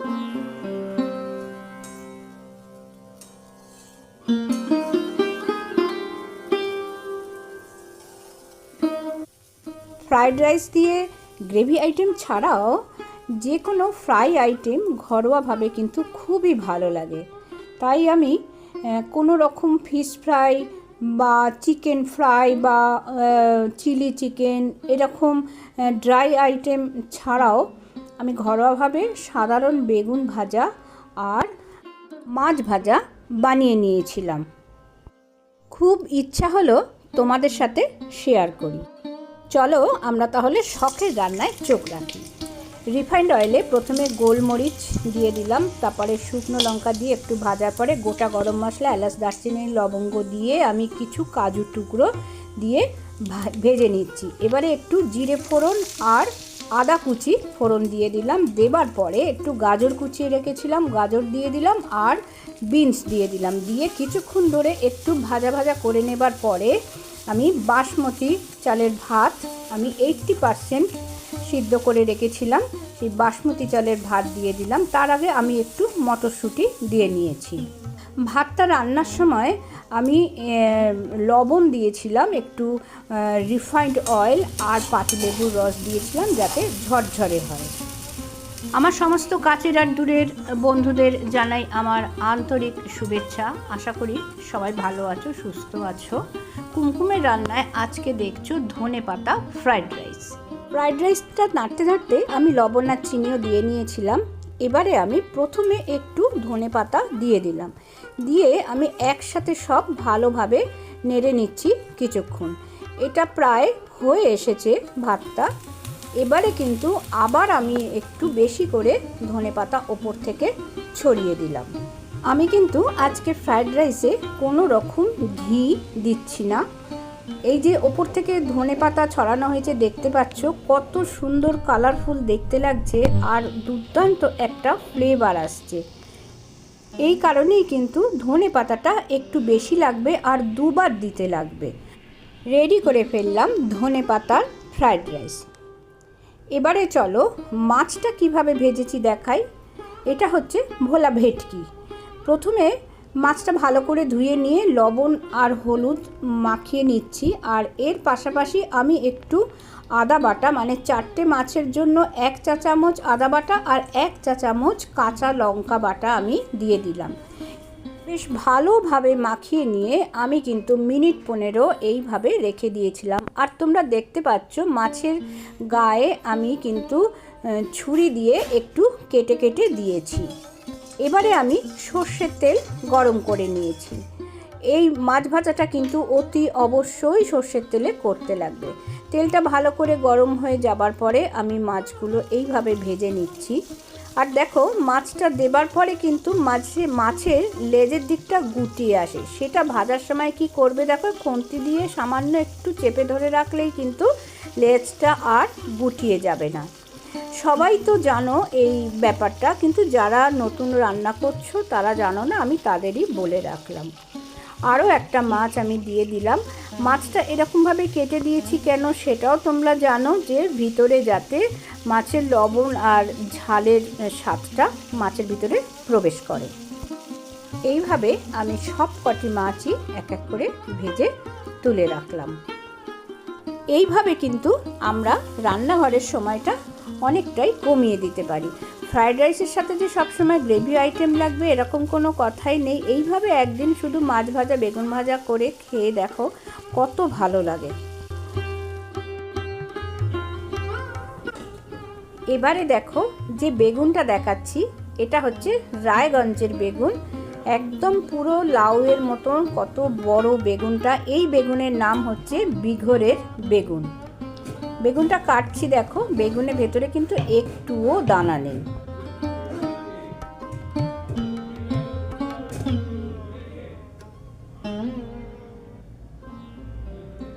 Fried rice দিয়ে gravy item ছাড়াও যে কোনো ফ্রাই আইটেম ঘরোয়াভাবে কিন্তু খুবই ভালো লাগে। তাই আমি কোনো রকম ফিশ ফ্রাই বা চিকেন ফ্রাই বা চিলি চিকেন এরকম ড্রাই আইটেম ছাড়াও আমি ঘরোয়াভাবে সাধারণ বেগুন ভাজা আর মাছ ভাজা বানিয়ে নিয়েছিলাম। খুব ইচ্ছা হলো তোমাদের সাথে শেয়ার করি। চলো আমরা তাহলে শখের রান্নায় চোখ রাখি। রিফাইন্ড অয়েলে প্রথমে গোলমরিচ দিয়ে দিলাম, তারপরে শুকনো লঙ্কা দিয়ে একটু ভাজার পরে গোটা গরম মশলা, এলাচ, দারচিনি, লবঙ্গ দিয়ে আমি কিছু কাজু টুকরো দিয়ে ভেজে নিচ্ছি। এবারে একটু জিরে ফোড়ন আর আদা কুচি ফোড়ন দিয়ে দিলাম। দেবার পরে একটু গাজর কুচিয়ে রেখেছিলাম, গাজর দিয়ে দিলাম আর বিনস দিয়ে দিলাম। দিয়ে কিছুক্ষণ ধরে একটু ভাজা ভাজা করে নেবার পরে আমি বাসমতি চালের ভাত আমি এইটটি পারসেন্ট সিদ্ধ করে রেখেছিলাম। সেই বাসমতি চালের ভাত দিয়ে দিলাম। তার আগে আমি একটু মটরশুঁটি দিয়ে নিয়েছি। ভাতটা রান্নার সময় আমি লবণ দিয়েছিলাম একটু রিফাইন্ড অয়েল আর পাতিলেবুর রস দিয়েছিলাম যাতে ঝরঝরে হয়। আমার সমস্ত কাছের আর দূরের বন্ধুদের জানাই আমার আন্তরিক শুভেচ্ছা। আশা করি সবাই ভালো আছো সুস্থ আছো। কুমকুমের রান্নায় আজকে দেখছ ধনে পাতা ফ্রাইড রাইস ফ্রাইড রাইসটা নাড়তে নাড়তে আমি লবণ আর চিনিও দিয়ে নিয়েছিলাম। এবারে আমি প্রথমে একটু ধনে পাতা দিয়ে দিলাম। দিয়ে আমি একসাথে সব ভালোভাবে নেড়ে নিচ্ছি কিছুক্ষণ। এটা প্রায় হয়ে এসেছে ভাতটা। এবারে কিন্তু আবার আমি একটু বেশি করে ধনে পাতা ওপর থেকে ছড়িয়ে দিলাম। আমি কিন্তু আজকে ফ্রাইড রাইসে কোনো রকম ঘি দিচ্ছি না। এই যে ওপর থেকে ধনে পাতা ছড়ানো হয়েছে, দেখতে পাচ্ছ? কত সুন্দর কালারফুল দেখতে লাগছে আর দুর্দান্ত একটা ফ্লেভার আসছে। এই কারণেই কিন্তু ধনে পাতাটা একটু বেশি লাগবে আর দুবার দিতে লাগবে। রেডি করে ফেললাম ধনে পাতার ফ্রাইড রাইস এবারে চলো মাছটা কীভাবে ভেজেছি দেখাই। এটা হচ্ছে ভোলা ভেটকি। প্রথমে মাছটা ভালো করে ধুয়ে নিয়ে লবণ আর হলুদ মাখিয়ে নিচ্ছি। আর এর পাশাপাশি আমি একটু আদা বাটা মানে চারটে মাছের জন্য এক চা চামচ আদা বাটা আর এক চা চামচ কাঁচা লঙ্কা বাটা আমি দিয়ে দিলাম। বেশ ভালোভাবে মাখিয়ে নিয়ে আমি কিন্তু মিনিট পনেরো এইভাবে রেখে দিয়েছিলাম। আর তোমরা দেখতে পাচ্ছ মাছের গায়ে আমি কিন্তু ছুরি দিয়ে একটু কেটে কেটে দিয়েছি। এবারে আমি সর্ষের তেল গরম করে নিয়েছি। এই মাছ ভাজাটা কিন্তু অতি অবশ্যই সর্ষের তেলে করতে লাগবে। তেলটা ভালো করে গরম হয়ে যাবার পরে আমি মাছগুলো এইভাবে ভেজে নিচ্ছি। আর দেখো, মাছটা দেবার পরে কিন্তু মাছে মাছের লেজের দিকটা গুটিয়ে আসে। সেটা ভাজার সময় কি করবে দেখো, খুন্তি দিয়ে সামান্য একটু চেপে ধরে রাখলেই কিন্তু লেজটা আর গুটিয়ে যাবে না। সবাই তো জানো এই ব্যাপারটা, কিন্তু যারা নতুন রান্না করছ তারা জানো না, আমি তাদেরই বলে রাখলাম। আরও একটা মাছ আমি দিয়ে দিলাম। মাছটা এরকমভাবে কেটে দিয়েছি কেন সেটাও তোমরা জানো যে ভিতরে যাতে মাছের লবণ আর ঝালের স্বাদটা মাছের ভিতরে প্রবেশ করে। এইভাবে আমি সব কটি মাছই এক এক করে ভেজে তুলে রাখলাম। এইভাবে কিন্তু আমরা রান্নাঘরের সময়টা অনেকটাই কমিয়ে দিতে পারি। ফ্রায়েড রাইসের সাথে যে সবসময় গ্রেভি আইটেম লাগবে, এরকম কোনো কথাই নেই। এইভাবে একদিন শুধু মাছ ভাজা, বেগুন ভাজা করে খেয়ে দেখো কত ভালো লাগে। এবারে দেখো যে বেগুনটা দেখাচ্ছি, এটা হচ্ছে রায়গঞ্জের বেগুন। একদম পুরো লাউয়ের মতন কত বড় বেগুনটা। এই বেগুনের নাম হচ্ছে বিঘরের বেগুন। বেগুনটা কাটছি দেখো, বেগুনের ভেতরে কিন্তু একটুও দানা নেই।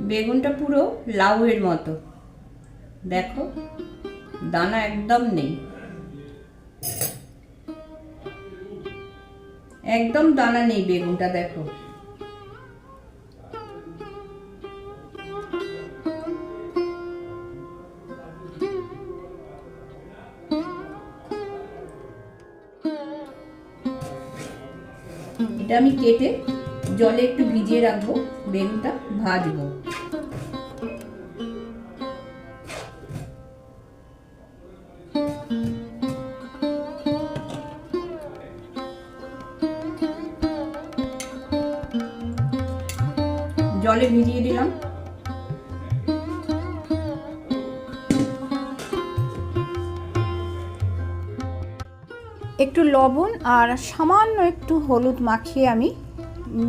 বেগুনটা পুরো লাউয়ের মতো। দেখো, দানা একদম নেই। একদম দানা নেই বেগুনটা, দেখো। এটা আমি কেটে জলে একটু ভিজিয়ে রাখব বেগুনটা ভাজবো। জলে ভিজিয়ে দিলাম। একটু লবণ আর সামান্য একটু হলুদ মাখিয়ে আমি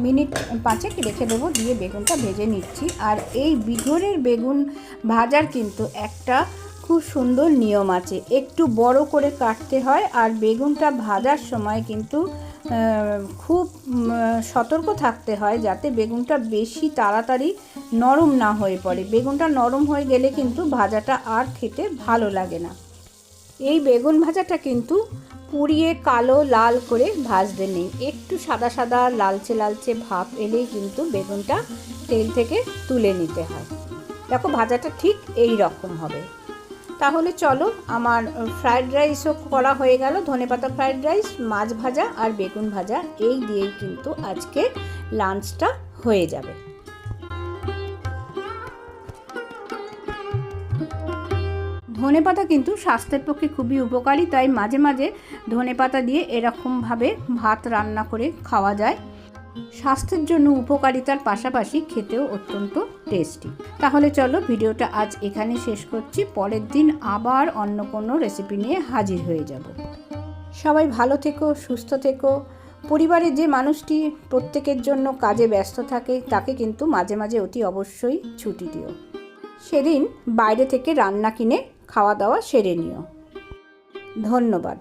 মিনিট পাঁচেক রেখে দেবো, দিয়ে বেগুনটা ভেজে নিচ্ছি। আর এই বিঘরের বেগুন ভাজার কিন্তু একটা খুব সুন্দর নিয়ম আছে। একটু বড় করে কাটতে হয় আর বেগুনটা ভাজার সময় কিন্তু খুব সতর্ক থাকতে হয় যাতে বেগুনটা বেশি তাড়াতাড়ি নরম না হয়ে পড়ে। বেগুনটা নরম হয়ে গেলে কিন্তু ভাজাটা আর খেতে ভালো লাগে না। এই বেগুন ভাজাটা কিন্তু পুড়িয়ে কালো লাল করে ভাজতে নেই। একটু সাদা সাদা লালচে লালচে ভাব এলেই কিন্তু বেগুনটা তেল থেকে তুলে নিতে হয়। দেখো, ভাজাটা ঠিক এই রকম হবে। তাহলে চলো, আমার ফ্রায়েড রাইসও করা হয়ে গেল। ধনেপাতা ফ্রায়েড রাইস, মাছ ভাজা আর বেগুন ভাজা, এই দিয়েই কিন্তু আজকে লাঞ্চটা হয়ে যাবে। ধনেপাতা কিন্তু স্বাস্থ্যের পক্ষে খুবই উপকারী, তাই মাঝে মাঝে ধনেপাতা দিয়ে এরকমভাবে ভাত রান্না করে খাওয়া যায়। স্বাস্থ্যের জন্য উপকারিতার পাশাপাশি খেতেও অত্যন্ত টেস্টি। তাহলে চলো ভিডিওটা আজ এখানে শেষ করছি। পরের দিন আবার অন্য কোনো রেসিপি নিয়ে হাজির হয়ে যাব। সবাই ভালো থেকো, সুস্থ থেকো। পরিবারের যে মানুষটি প্রত্যেকের জন্য কাজে ব্যস্ত থাকে, তাকে কিন্তু মাঝে মাঝে অতি অবশ্যই ছুটি দিও। সেদিন বাইরে থেকে রান্না কিনে খাওয়া দাওয়া সেরে নিও। ধন্যবাদ।